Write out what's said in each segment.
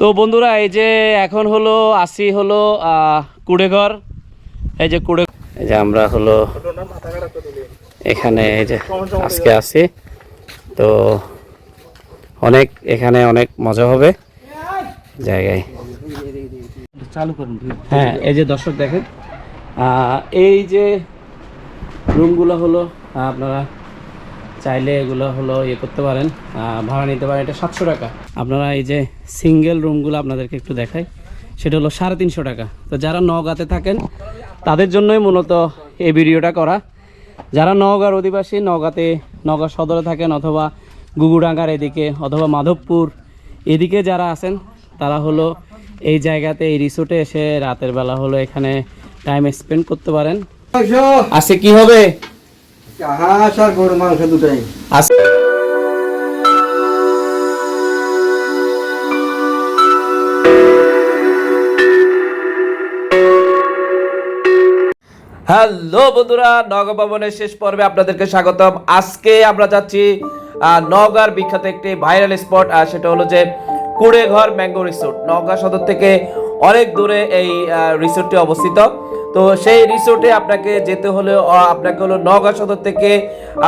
তো বন্ধুরা এই যে এখন হলো আসি হলো কুড়েঘর। এই যে কুড়ে এই যে আমরা হলো এখানে এই যে আজকে আসি। তো অনেক এখানে অনেক মজা হবে জায়গায়। চালু করুন হ্যাঁ এই যে দর্শক দেখেন এই যে রুমগুলো হলো আপনারা চাইলে এগুলো হলো ইয়ে করতে পারেন ভাড়া নিতে পারেন এটা সাতশো টাকা। আপনারা এই যে সিঙ্গেল রুমগুলো আপনাদেরকে একটু দেখাই সেটা হলো সাড়ে তিনশো টাকা। তো যারা নগাতে থাকেন তাদের জন্যই মূলত এই ভিডিওটা করা। যারা নওগাঁর অধিবাসী নওগাঁতে নওগাঁ সদরে থাকেন অথবা গুগুডাঙ্গার এদিকে অথবা মাধবপুর এদিকে যারা আছেন তারা হলো এই জায়গাতে এই রিসোর্টে এসে রাতের বেলা হলো এখানে টাইম স্পেন্ড করতে পারেন। আজকে কি হবে? দুটাই। হ্যালো বন্ধুরা নগর ভবনের শেষ পর্বে আপনাদেরকে স্বাগতম। আজকে আমরা যাচ্ছি নওগাঁর বিখ্যাত একটি ভাইরাল স্পট আর সেটা হলো যে কুড়েঘর ম্যাঙ্গো রিসোর্ট। নওগাঁ সদর থেকে অনেক দূরে এই রিসোর্টটি অবস্থিত। তো সেই রিসোর্টে আপনাকে যেতে হলে আপনাকে হলো নওগাঁ সদর থেকে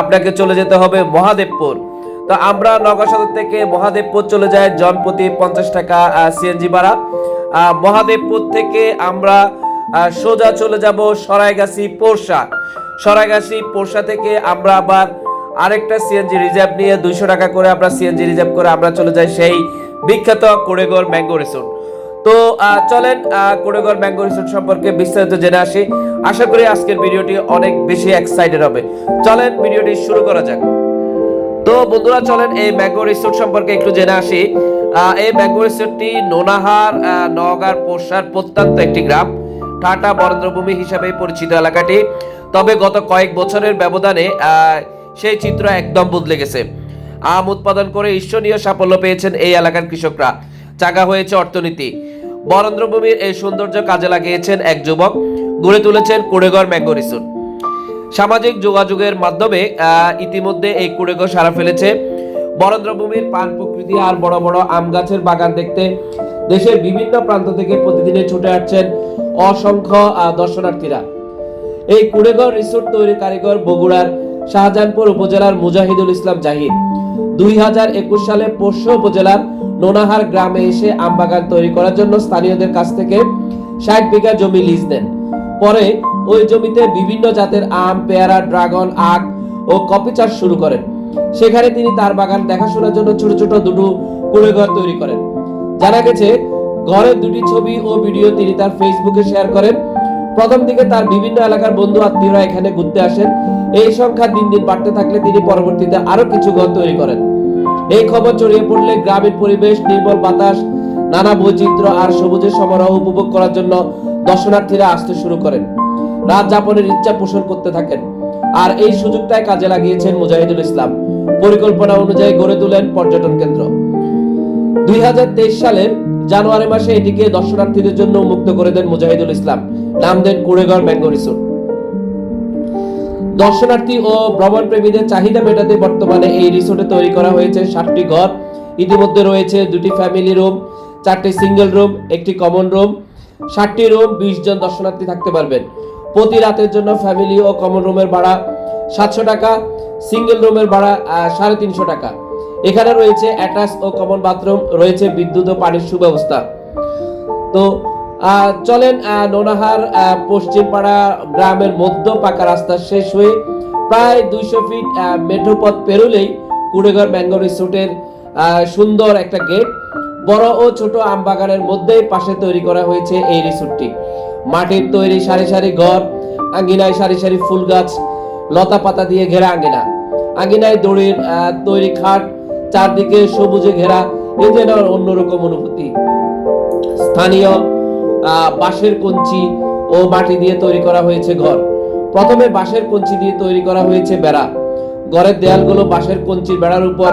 আপনাকে চলে যেতে হবে মহাদেবপুর। তো আমরা নওগাঁ সদর থেকে মহাদেবপুর চলে যাই, জনপ্রতি পঞ্চাশ টাকা সিএনজি ভাড়া। মহাদেবপুর থেকে আমরা সোজা চলে যাব সরাইগাছি পোরশা সরাইগাছি পোরশা থেকে আমরা আবার আরেকটা সিএনজি রিজার্ভ নিয়ে দুইশো টাকা করে আমরা সিএনজি রিজার্ভ করে আমরা চলে যাই সেই বিখ্যাত কোড়েগড় ম্যাঙ্গো রিসোর্ট। তো চলেন কোড়েগড় ম্যাঙ্গো রিসোর্ট সম্পর্কে বিস্তারিত জেনে আসি। আশা করি আজকের ভিডিওটি অনেক বেশি এক্সাইটেড হবে। চলেন, ভিডিওটি শুরু করা যাক। তো, বন্ধুরা, চলেন এই ম্যাঙ্গো রিসোর্ট সম্পর্কে একটু জেনে আসি। এই ম্যাঙ্গো রিসোর্টটি নোনাহার নওগাঁর পোষার প্রত্যন্ত একটি গ্রাম। টাটা বরেন্দ্রভূমি হিসাবে পরিচিত এলাকাটি। তবে গত কয়েক বছরের ব্যবধানে সেই চিত্র একদম বদলে গেছে। আম উৎপাদন করে ঈর্ষণীয় সাফল্য পেয়েছেন এই এলাকার কৃষকরা। চাকা হয়েছে অর্থনীতি। বরেন্দ্রভূমির এই সৌন্দর্য কাজে লাগিয়েছেন এক যুবক, গড়ে তুলেছেন কোড়েগড় ম্যাঙ্গো রিসোর্ট সামাজিক যোগাযোগের মাধ্যমে ইতিমধ্যে এই কুড়েগো সারা ফেলেছে। বরেন্দ্রভূমির পান প্রকৃতি আর বড় বড় আম গাছের বাগান দেখতে দেশের বিভিন্ন প্রান্ত থেকে প্রতিদিনে ছুটে আসছেন অসংখ্য দর্শনার্থীরা। এই কুড়েগড় রিসোর্ট তৈরি কারিগর বগুড়ার শাহজাহানপুর উপজেলার মুজাহিদুল ইসলাম জাহিদ। দুই হাজার একুশ সালে পোষ্য উপজেলার নোনাহার গ্রামে এসে আম বাগান তৈরি করার জন্য স্থানীয়দের কাছ থেকে ষাট বিঘা জমি লিজ দেন পরে ওই জমিতে বিভিন্ন জাতের আম, পেয়ারা, ড্রাগন, আখ ও কফি চাষ শুরু করেন। সেখানে তিনি তার বাগান দেখাশোনার জন্য ছোট ছোট দুটো কুড়ে ঘর তৈরি করেন। জানা গেছে ঘরের দুটি ছবি ও ভিডিও তিনি তার ফেসবুকে শেয়ার করেন। প্রথম দিকে তার বিভিন্ন এলাকার বন্ধু আত্মীয়রা এখানে ঘুরতে আসেন। এই সংখ্যা দিন দিন বাড়তে থাকলে তিনি পরবর্তীতে আরও কিছু ঘর তৈরি করেন। এই খবর ছড়িয়ে পড়লে গ্রামীণ পরিবেশ নির্মল বাতাস, নানা বৈচিত্র্য আর সবুজের সমারোহ উপভোগ করার জন্য দর্শনার্থীরা আসতে শুরু করেন। রাত যাপনের ইচ্ছা পোষণ করতে থাকেন। আর এই সুযোগটাই কাজে লাগিয়েছেন মুজাহিদুল ইসলাম। পরিকল্পনা অনুযায়ী গড়ে তোলেন পর্যটন কেন্দ্র। দুই সালের জানুয়ারি মাসে এটিকে দর্শনার্থীদের জন্য উন্মুক্ত করে দেন মুজাহিদুল ইসলাম। নাম দেন কুড়েগড় ম্যাঙ্গো রিসোর্ট। দর্শনার্থী ও ভ্রমণ প্রেমীদের চাহিদা মেটাতে বর্তমানে এই রিসোর্টে তৈরি করা হয়েছে ষাটটি ঘর। ইতিমধ্যে রয়েছে দুটি ফ্যামিলি রুম, চারটি সিঙ্গেল রুম, একটি কমন রুম। ষাটটি রুম, বিশ জন দর্শনার্থী থাকতে পারবেন। প্রতি রাতের জন্য ফ্যামিলি ও কমন রুমের ভাড়া সাতশো টাকা, সিঙ্গেল রুমের ভাড়া সাড়ে তিনশো টাকা। এখানে রয়েছে অ্যাটাচ ও কমন বাথরুম, রয়েছে বিদ্যুৎ ও পানির সুব্যবস্থা। তো চলেন নোনাহার পশ্চিমপাড়া গ্রামের মধ্য পাকা রাস্তা শেষ হয়ে প্রায় দুইশো ফিট মেঠো পথ পেরোলেই কুড়েঘর ম্যাঙ্গো রিসোর্টের সুন্দর একটা গেট বড় ও ছোট আম বাগানের মধ্যেই পাশে তৈরি করা হয়েছে এই রিসোর্টটি। মাটির তৈরি সারি সারি ঘর, আঙ্গিনায় সারি সারি ফুল গাছ লতা পাতা দিয়ে ঘেরা আঙ্গিনা। আঙ্গিনায় দড়ির তৈরি খাট চারদিকে সবুজে ঘেরা, এ যেন অন্যরকম অনুভূতি। স্থানীয় বাঁশের কঞ্চি ও মাটি দিয়ে তৈরি করা হয়েছে ঘর। প্রথমে বাঁশের কঞ্চি দিয়ে তৈরি করা হয়েছে বেড়া। ঘরের দেয়ালগুলো বাঁশের কঞ্চির বেড়ার উপর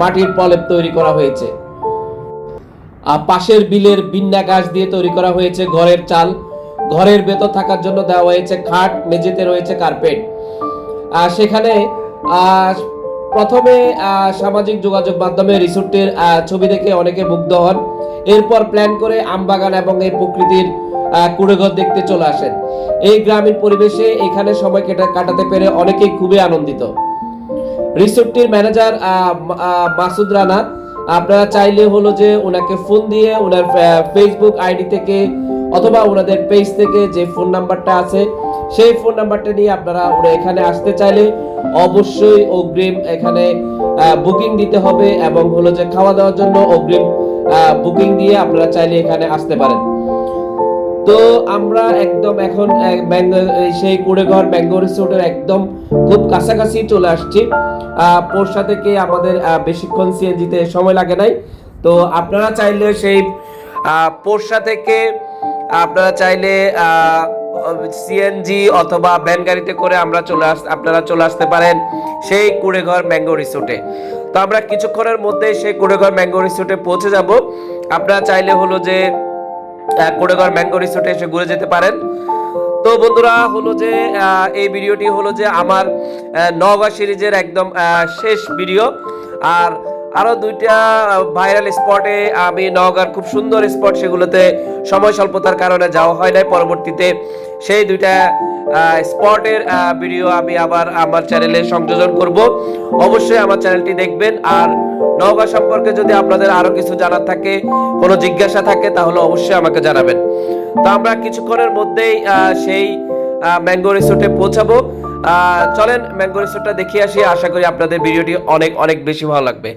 মাটির প্রলেপ তৈরি করা হয়েছে। পাশের বিলের বিন্যা গাছ দিয়ে তৈরি করা হয়েছে ঘরের চাল। ঘরের ভেতর থাকার জন্য দেওয়া হয়েছে খাট, মেঝেতে রয়েছে কার্পেট। আর সেখানে প্রথমে সামাজিক যোগাযোগ মাধ্যমে রিসোর্টের ছবি দেখে অনেকে মুগ্ধ হন। এরপর প্ল্যান করে আমবাগান এবং এই প্রকৃতির কুড়েঘর দেখতে চলে আসেন। এই গ্রামীণ পরিবেশে এখানে সময় কেটে- কাটাতে পেরে অনেকেই খুবই আনন্দিত। রিসোর্টটির ম্যানেজার মাসুদ রানা, আপনারা চাইলে হলো যে ওনাকে ফোন দিয়ে ওনার ফেসবুক আইডি থেকে অথবা ওনাদের পেজ থেকে যে ফোন নাম্বারটা আছে সেই ফোন নাম্বারটা নিয়ে আপনারা ওরা এখানে আসতে চাইলে অবশ্যই অগ্রিম এখানে বুকিং দিতে হবে এবং হলো যে খাওয়া দাওয়ার জন্য অগ্রিম বুকিং দিয়ে আপনারা চাইলে এখানে আসতে পারেন। তো আমরা একদম এখন সেই কুড়েঘর ম্যাঙ্গো রিসোর্টের একদম খুব কাছাকাছি চলে আসছি। পোরশা থেকে আমাদের বেশিক্ষণ সিএনজিতে সময় লাগে নাই। তো আপনারা চাইলে সেই পোরশা থেকে আপনারা চাইলে সিএনজি অথবা ভ্যান গাড়িতে করে আমরা চলে আস, আপনারা চলে আসতে পারেন সেই কুড়েঘর ম্যাঙ্গো রিসোর্টে। তো আমরা কিছুক্ষণের মধ্যে সেই কুড়েঘর ম্যাঙ্গো রিসোর্টে পৌঁছে যাব। আপনারা চাইলে হলো যে কোড়েঘর ম্যাঙ্গো রিসোর্টে এসে ঘুরে যেতে পারেন। তো বন্ধুরা, হলো যে এই ভিডিওটি হলো যে আমার নওগাঁ সিরিজের একদম শেষ ভিডিও। আর আরও দুইটা ভাইরাল স্পটে আমি নওগাঁর খুব সুন্দর স্পট সেগুলোতে সময় স্বল্পতার কারণে যাওয়া হয় নাই। পরবর্তীতে সেই দুইটা স্পটের ভিডিও আমি আবার আমার চ্যানেলে সংযোজন করব। অবশ্যই আমার চ্যানেলটি দেখবেন। আর নওগাঁ সম্পর্কে যদি আপনাদের আরও কিছু জানার থাকে, কোনো জিজ্ঞাসা থাকে, তাহলে অবশ্যই আমাকে জানাবেন। তো আমরা কিছুক্ষণের মধ্যেই সেই ম্যাঙ্গো রিসোর্টে পৌঁছাবো। চলেন ম্যাঙ্গো রিসোর্টটা দেখিয়ে আসি। আশা করি আপনাদের ভিডিওটি অনেক অনেক বেশি ভালো লাগবে।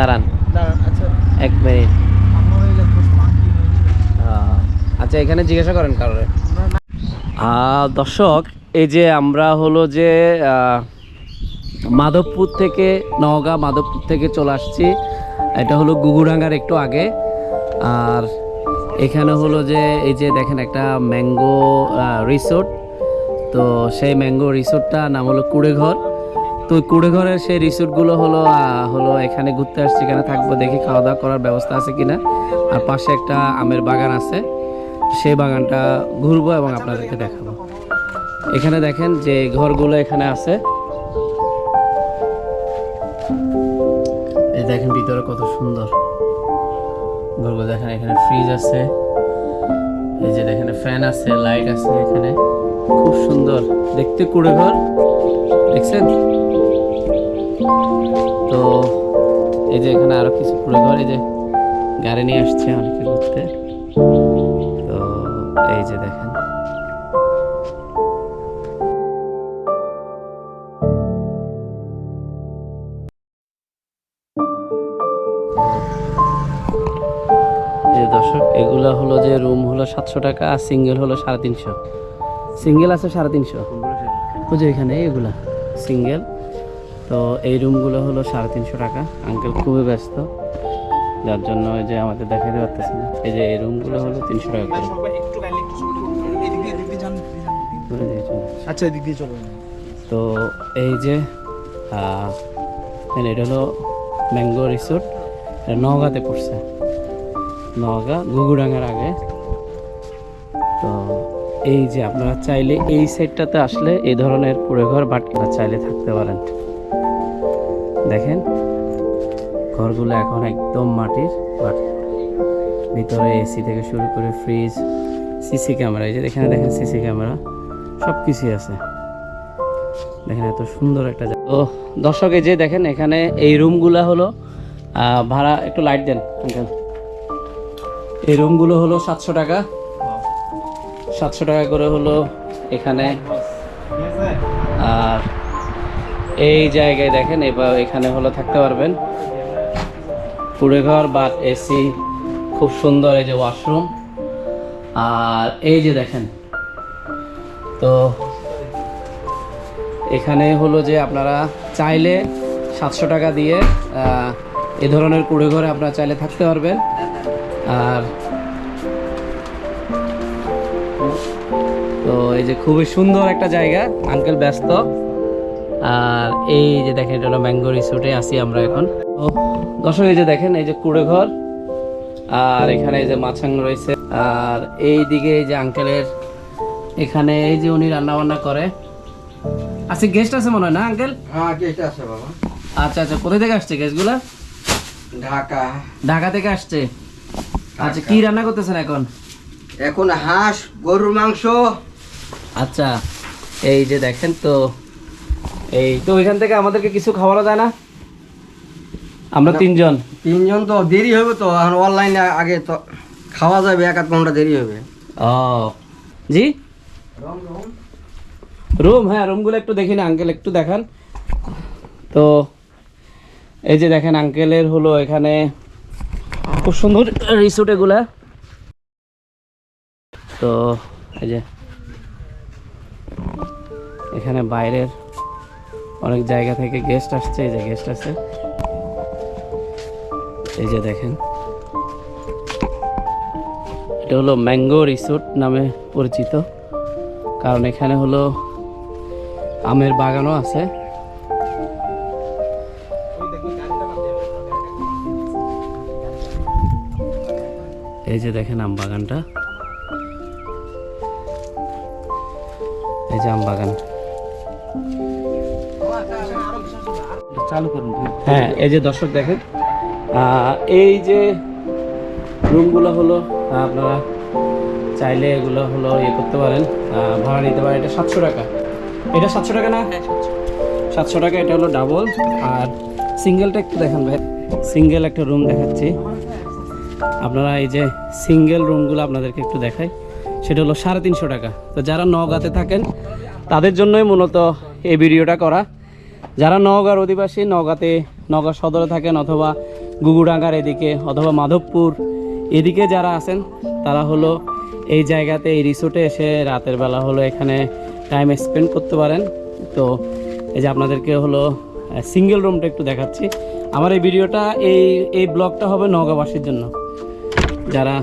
দাঁড়ান। এক মিনিট। আচ্ছা এখানে জিজ্ঞাসা করেন কারণে দর্শক এই যে আমরা হলো যে মাধবপুর থেকে নওগাঁ মাধবপুর থেকে চলে আসছি। এটা হলো গুগুডাঙ্গার একটু আগে। আর এখানে হলো যে এই যে দেখেন একটা ম্যাঙ্গো রিসোর্ট। তো সেই ম্যাঙ্গো রিসোর্টটার নাম হলো কুড়েঘর। তো কুড়েঘরের সেই রিসোর্টগুলো হলো হলো এখানে ঘুরতে আসছি, এখানে থাকব, দেখি খাওয়া দাওয়া করার ব্যবস্থা আছে কিনা। আর পাশে একটা আমের বাগান আছে, সেই বাগানটা ঘুরবো এবং আপনাদেরকে দেখাবো। এখানে দেখেন যে ঘরগুলো এখানে আছে। এই দেখেন ভিতরে কত সুন্দর। ঘরগুলো দেখেন, এখানে ফ্রিজ আছে। এই যে দেখেন ফ্যান আছে লাইট আছে এখানে। খুব সুন্দর। দেখতে কুড়ে ঘর দেখছেন? তো এই যে এখানে আরও কিছু কুড়ে ঘর এই যে গাড়ি নিয়ে আসছে অনেকে ঘুরতে। তো এই যে দেখেন। দর্শক এগুলো হলো যে রুম হলো সাতশো টাকা আর সিঙ্গেল হলো সাড়ে তিনশো। সিঙ্গেল আছে সাড়ে তিনশো। ওই যে এখানে এগুলা। সিঙ্গেল তো এই রুমগুলো হলো সাড়ে তিনশো টাকা। আঙ্কেল খুবই ব্যস্ত। যার জন্য ওই যে আমাদের দেখাতে পারতেছে না। এই যে এই রুমগুলো হলো তিনশো টাকা করে। আচ্ছা এদিক দিয়ে চলো। তো এই যে এটা হলো ম্যাঙ্গো রিসোর্ট। এটা নওগাঁতে পড়ছে। নওগাঁ গুগুডাঙ্গার আগে। তো এই যে আপনারা চাইলে এই সাইডটাতে আসলে এই ধরনের কুড়ে ঘর বাটকা চাইলে থাকতে পারেন। দেখেন, ঘরগুলো এখন একদম মাটির ভিতরে এসি থেকে শুরু করে ফ্রিজ সিসি ক্যামেরা এই যে এখানে দেখেন সিসি ক্যামেরা সব কিছুই আছে। দেখেন এত সুন্দর একটা তো দর্শক যে দেখেন, এখানে এই রুমগুলো হলো ভাড়া, একটু লাইট দেন এই রুমগুলো হলো সাতশো টাকা। সাতশো টাকা করে হলো এখানে, আর এই জায়গায় দেখেন, এবার এখানে হলো থাকতে পারবেন। কুড়ে ঘর বা এসি খুব সুন্দর, এই যে ওয়াশরুম আর এই যে দেখেন, তো এখানে হলো যে আপনারা চাইলে সাতশো টাকা দিয়ে এ ধরনের কুড়ে ঘরে আপনারা চাইলে থাকতে পারবেন। আর তো এই যে খুবই সুন্দর একটা জায়গা আঙ্কেল ব্যস্ত। আর এই যে দেখেন এটা হলো ম্যাঙ্গো রিসোর্টে আছি আমরা এখন। তো দর্শক এই যে দেখেন এই যে কুড়ে ঘর আর এখানে এই যে মাছাং রয়েছে। আর এই দিকে এই যে আঙ্কেলের এখানে এই যে উনি রান্না বান্না করে। আচ্ছা গেস্ট আছে মনে হয় না আঙ্কেল? হ্যাঁ কেটে আছে বাবা। আচ্ছা আচ্ছা কোথায় থেকে আসছে গেস্টগুলা ঢাকা। ঢাকা থেকে আসছে? আচ্ছা কি রান্না করতেছেন এখন? এখন হাঁস গরুর মাংস। আচ্ছা এই যে দেখেন তো এই তো ওইখান থেকে আমাদেরকে কিছু খাওয়ানো যায় না? আমরা তিনজন। তিনজন তো দেরি হবে তো এখন অনলাইনে আগে তো খাওয়া যাবে এক আধ ঘণ্টা দেরি হবে। ও। জি? রুম হ্যাঁ রুমগুলো একটু দেখি না আঙ্কেল একটু দেখান। তো এই যে দেখেন আঙ্কেলের হলো এখানে খুব সুন্দর রিসোর্ট এগুলা। তো এই যে এখানে বাইরের অনেক জায়গা থেকে গেস্ট আসছে, এই যে গেস্ট আছে। এই যে দেখেন। এটা হলো ম্যাঙ্গো রিসোর্ট নামে পরিচিত। কারণ এখানে হলো আমের বাগানও আছে। এই যে দেখেন আম বাগানটা। এই যে আম বাগান। চালু করুন হ্যাঁ এই যে দর্শক দেখেন এই যে রুমগুলো হলো আপনারা চাইলে এগুলো হলো ইয়ে করতে পারেন ভাড়া নিতে পারেন। এটা সাতশো টাকা। এটা সাতশো টাকা না? সাতশো টাকা। এটা হলো ডাবল আর সিঙ্গেলটা একটু দেখেন ভাই। সিঙ্গেল একটা রুম দেখাচ্ছি। আপনারা এই যে সিঙ্গেল রুমগুলো আপনাদেরকে একটু দেখাই। সেটা হলো সাড়ে তিনশো টাকা। তো যারা নগাতে থাকেন তাদের জন্যই মূলত এই ভিডিওটা করা। যারা নওগাঁর অধিবাসী, নওগাঁতে নওগাঁ সদরে থাকেন অথবা গুগুডাঙ্গার এদিকে অথবা মাধবপুর এদিকে যারা আছেন, তারা হলো এই জায়গাতে, এই রিসোর্টে এসে রাতের বেলা হলো এখানে টাইম স্পেন্ড করতে পারেন। তো এই যে আপনাদেরকে হলো সিঙ্গেল রুমটা একটু দেখাচ্ছি। আমার এই ভিডিওটা, এই এই ব্লগটা হবে নওগাঁবাসীর জন্য। যারা,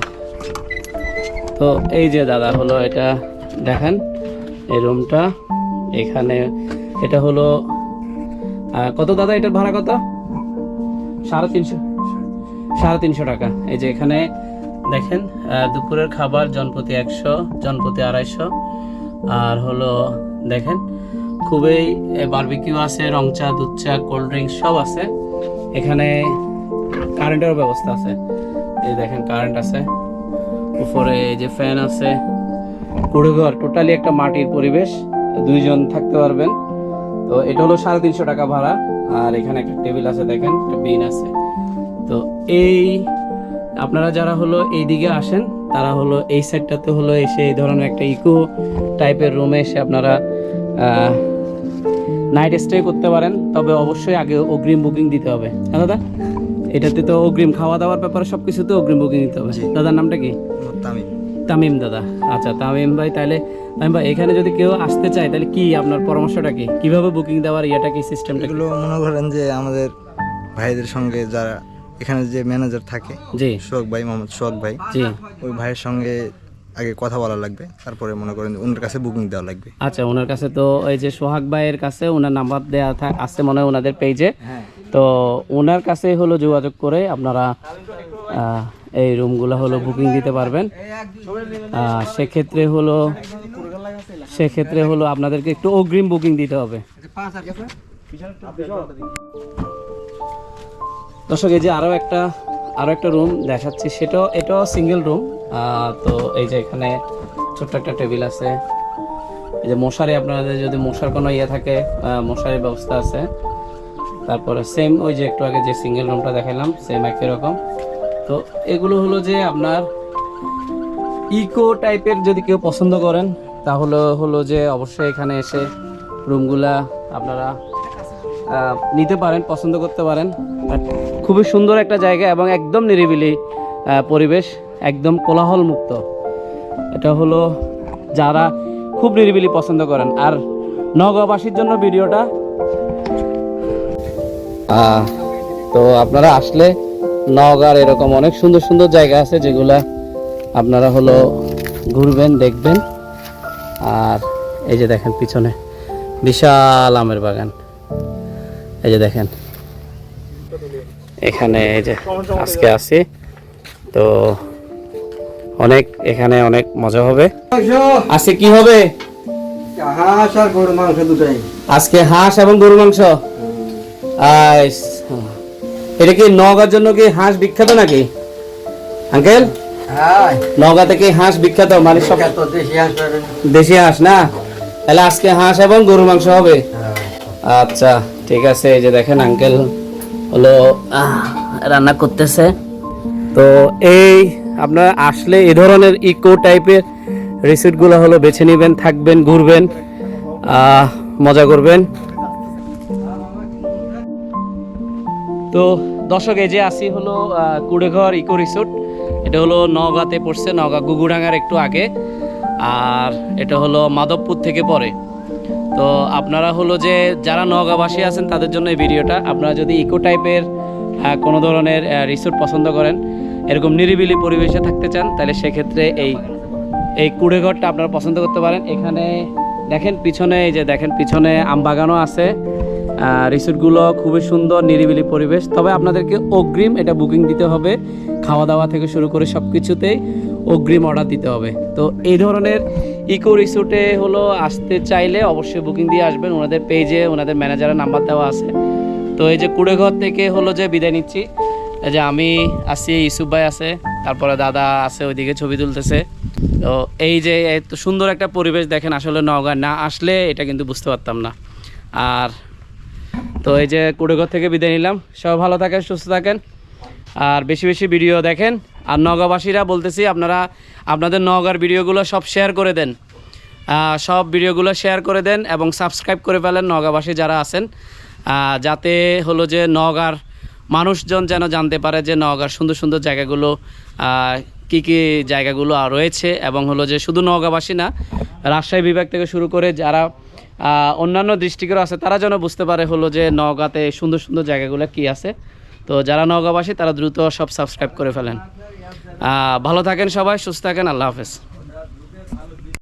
তো এই যে দাদা হলো এটা দেখেন, এই রুমটা এখানে এটা হলো কত দাদা এটার ভাড়া কত? সাড়ে তিনশো। সাড়ে তিনশো টাকা। এই যে এখানে দেখেন দুপুরের খাবার জনপ্রতি একশো জনপ্রতি আড়াইশো। আর হলো, দেখেন, খুবই বারবিকিউ আছে রং চা দুধ চা কোল্ড ড্রিঙ্কস সব আছে। এখানে কারেন্টের ব্যবস্থা আছে। এই দেখেন কারেন্ট আছে। উপরে এই যে ফ্যান আছে। কুড়েঘর টোটালি একটা মাটির পরিবেশ। দুইজন থাকতে পারবেন। তো এটা হলো সাড়ে তিনশো টাকা ভাড়া আর এখানে একটা টেবিল আছে দেখেন একটা বিন আছে। তো এই আপনারা যারা হলো এই দিকে আসেন তারা হলো এই সাইডটাতে হলো এসে এই ধরনের একটা ইকো টাইপের রুমে এসে আপনারা নাইট স্টে করতে পারেন। তবে অবশ্যই আগে অগ্রিম বুকিং দিতে হবে। হ্যাঁ দাদা? এটাতে তো অগ্রিম খাওয়া দাওয়ার ব্যাপারে সব কিছুতে অগ্রিম বুকিং দিতে হবে। দাদার নামটা কি? তামিম। তামিম দাদা। আচ্ছা তামিম ভাই তাহলে তামিম ভাই এখানে যদি কেউ আসতে চায় তাহলে কি আপনার পরামর্শটা কি? কীভাবে বুকিং দেওয়ার ইয়েটা কি সিস্টেমটা এগুলো মনে করেন যে আমাদের ভাইদের সঙ্গে যারা এখানে যে ম্যানেজার থাকে জি। সোহাগ ভাই মোহাম্মদ সোহাগ ভাই জি। ওই ভাইয়ের সঙ্গে আগে কথা বলা লাগবে তারপরে মনে করেন ওনার কাছে বুকিং দেওয়া লাগবে। আচ্ছা ওনার কাছে তো এই যে সোহাগ ভাইয়ের কাছে ওনার নাম্বার দেওয়া থাক আছে মনে হয় ওনাদের পেজে তো ওনার কাছে হলো যোগাযোগ করে আপনারা এই রুমগুলো হলো বুকিং দিতে পারবেন। সেক্ষেত্রে হলো সেক্ষেত্রে হলো আপনাদেরকে একটু অগ্রিম বুকিং দিতে হবে। দর্শক এই যে আরও একটা আরও একটা রুম দেখাচ্ছি। সেটাও এটাও সিঙ্গেল রুম তো এই যে এখানে ছোট্ট একটা টেবিল আছে। এই যে মশারি আপনাদের যদি মশার কোনো ইয়ে থাকে মশারির ব্যবস্থা আছে। তারপরে সেম ওই যে একটু আগে যে সিঙ্গেল রুমটা দেখালাম সেম একই রকম। তো এগুলো হলো যে আপনার ইকো টাইপের যদি কেউ পছন্দ করেন তাহলে হলো যে অবশ্যই এখানে এসে রুমগুলা আপনারা নিতে পারেন, পছন্দ করতে পারেন। খুবই সুন্দর একটা জায়গা এবং একদম নিরিবিলি পরিবেশ, একদম কোলাহল মুক্ত এটা হলো যারা খুব নিরিবিলি পছন্দ করেন। আর নগরবাসীর জন্য ভিডিওটা তো আপনারা আসলে নগার এরকম অনেক সুন্দর সুন্দর জায়গা আছে যেগুলা আপনারা হলো ঘুরবেন, দেখবেন। আর এই যে দেখেন পিছনে বিশাল আমের বাগান। এই যে দেখেন। এখানে এই যে আজকে আছি। তো অনেক এখানে অনেক মজা হবে। আজকে কি হবে? হাঁস আর গরু মাংস দুটাই। আজকে হাঁস এবং গরুর মাংস। এটা কি নগার জন্য কি হাঁস বিখ্যাত নাকি? আঙ্কেল? নগা থেকে হাঁস বিখ্যাত? মানে সব দেশি হাঁস না? তাহলে আজকে হাঁস এবং গরু মাংস হবে? আচ্ছা ঠিক আছে এই যে দেখেন আঙ্কেল হলো রান্না করতেছে। তো এই আপনারা আসলে এই ধরনের ইকো টাইপের রিসিটগুলো হলো বেছে নেবেন থাকবেন ঘুরবেন মজা করবেন। তো দর্শক, এই যে আসি হলো কুড়েঘর ইকো রিসোর্ট। এটা হলো নওগাঁতে পড়ছে, নওগাঁ গুগুডাঙ্গার একটু আগে। আর এটা হলো মাধবপুর থেকে পড়ে। তো আপনারা হলো যে, যারা নওগাঁবাসী আছেন, তাদের জন্য এই ভিডিওটা। আপনারা যদি ইকো টাইপের কোনো ধরনের রিসোর্ট পছন্দ করেন, এরকম নিরিবিলি পরিবেশে থাকতে চান, তাহলে সেক্ষেত্রে এই এই কুড়েঘরটা আপনারা পছন্দ করতে পারেন। এখানে দেখেন পিছনে, এই যে দেখেন পিছনে আম বাগানও আছে। রিসোর্টগুলো খুবই সুন্দর, নিরিবিলি পরিবেশ। তবে আপনাদেরকে অগ্রিম এটা বুকিং দিতে হবে। খাওয়া দাওয়া থেকে শুরু করে সব কিছুতেই অগ্রিম অর্ডার দিতে হবে। তো এই ধরনের ইকো রিসোর্টে হলো আসতে চাইলে অবশ্যই বুকিং দিয়ে আসবেন। ওনাদের পেজে, ওনাদের ম্যানেজারের নাম্বার দেওয়া আছে। তো এই যে কুড়েঘর থেকে হলো যে বিদায় নিচ্ছি। এই যে আমি আছি ইসুফ ভাই আছে, তারপরে দাদা আছে, ওইদিকে ছবি তুলতেছে। তো এই যে এত সুন্দর একটা পরিবেশ দেখেন আসলে নওগাঁ। না আসলে এটা কিন্তু বুঝতে পারতাম না। আর তো এই যে কুড়েঘর থেকে বিদায় নিলাম। সব ভালো থাকেন, সুস্থ থাকেন। আর বেশি বেশি ভিডিও দেখেন। আর নগাবাসীরা বলতেছি, আপনারা আপনাদের নগার ভিডিওগুলো সব শেয়ার করে দেন। সব ভিডিওগুলো শেয়ার করে দেন এবং সাবস্ক্রাইব করে ফেলেন নগাবাসী যারা আছেন। যাতে হলো যে নগার মানুষজন যেন জানতে পারে যে নগার সুন্দর সুন্দর জায়গাগুলো কি কি জায়গাগুলো রয়েছে এবং হলো যে শুধু নগাবাসী না, রাজশাহী বিভাগ থেকে শুরু করে যারা অন্যান্য ডিস্ট্রিক্টেরও আছে। তারা যেন বুঝতে পারে হলো যে নওগাঁতে সুন্দর সুন্দর জায়গাগুলো কি আছে। তো যারা নওগাঁবাসী, তারা দ্রুত সব সাবস্ক্রাইব করে ফেলেন। ভালো থাকেন সবাই, সুস্থ থাকেন, আল্লাহ হাফেজ।